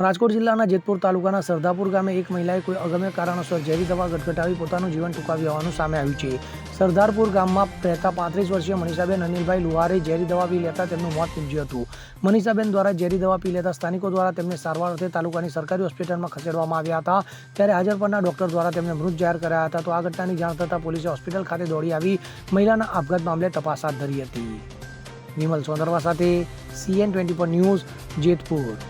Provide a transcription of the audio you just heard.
રાજકોટ જિલ્લાના જેતપુર તાલુકાના સરદાપુર ગામે એક મહિલાએ કોઈ અગમ્ય કારણોસર ઝેરી દવા ગટગટાવી પોતાનું જીવન ટૂંકાવી હોવાનું સામે આવ્યું છે. સરદારપુર ગામમાં રહેતા પાંત્રીસ વર્ષીય મનીષાબેન અનિલભાઈ લુહારે ઝેરી દવા પી લેતા તેમનું મોત નીપજ્યું હતું. મનીષાબેન દ્વારા ઝેરી દવા પી લેતા સ્થાનિકો દ્વારા તેમને સારવાર અર્થે તાલુકાની સરકારી હોસ્પિટલમાં ખસેડવામાં આવ્યા હતા. ત્યારે હાજર પરના ડોક્ટર દ્વારા તેમને મૃત જાહેર કર્યા હતા. તો આ ઘટનાની જાણ થતાં પોલીસે હોસ્પિટલ ખાતે દોડી આવી. મહિલાના આપઘાત મામલે તપાસ હાથ ધરી હતી. વિમલ સોંદરવા સાથે સીએન ટ્વેન્ટી ન્યૂઝ જેતપુર.